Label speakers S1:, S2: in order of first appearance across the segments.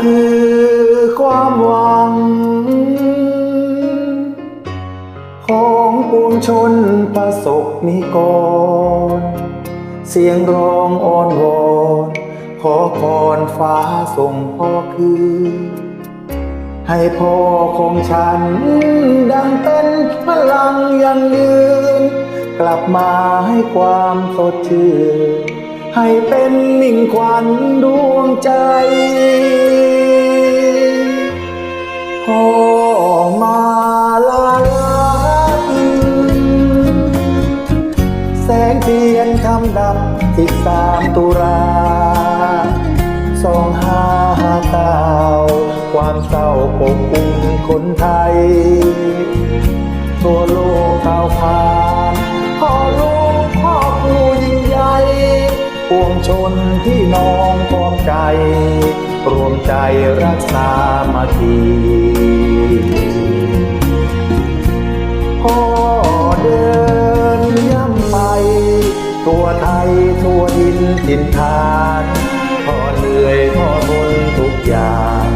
S1: คือความหวัง ของปวงชนประสบนิกร เสียงร้องอ้อนวอน ขอพรฟ้าส่งพ่อคือ ให้พ่อของฉัน ดังเป็นพลังยังยืน กลับมาให้ความสดชื่น ให้เป็นมิ่งขวัญดวงใจพ่อมาลาลับแสงเทียนคำดับสิบสามตุลาสองห้าเก้าความเศร้าปกคลุมคนไทยทั่วโลกก้าวผ่าพ่อ ปวงชนที่น้องพร้อมใจ รวมใจรักษามาทีพ่อเดินย่ำไป ตัวไทยทั่วดินถิ่นฐานพ่อเหนื่อยพ่อทนทุกอย่าง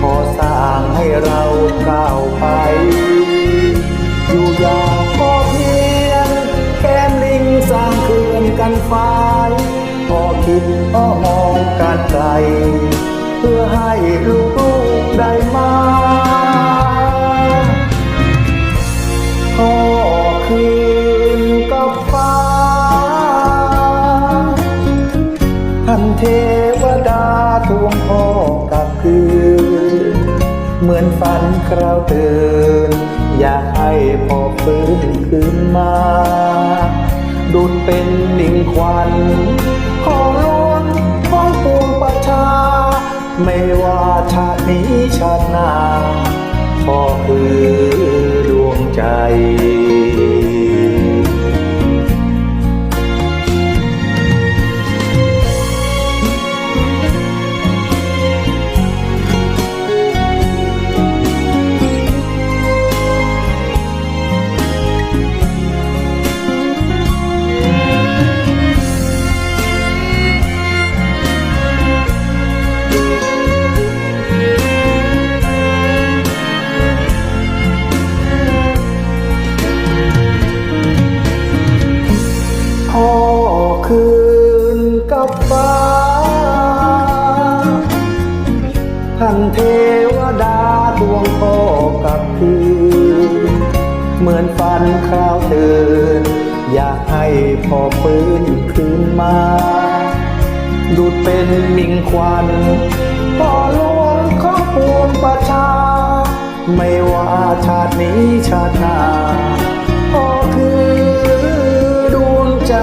S1: พ่อสร้างให้เราก้าวไป อยู่อย่างพอเพียงแก้มลิงสร้างเขื่อนกันฟพอ คิดก็มองการไกล เพื่อให้ลูกได้มาพ่อคืนกับฟ้า ท่านเทวดาทวงพ่อกลับคืน เหมือนฝันคราวตื่น อยากให้พ่อฟื้นคืนมาดุดเป็นนิ่งควัน ไม่ว่าชาตินี้ชาติหน้าพ่อคือดวงใจ บฟ้าท่านเทวดาดวงพ่อกับคืนเหมือนฝันข้าวตื่น อยากให้พ่อฟื้นคืนมา ดูดเป็นมิ่งควันพ่อหลวงขอปวงประชา ไม่ว่าชาตินี้ชาติหน้าพ่อคือดวงใจ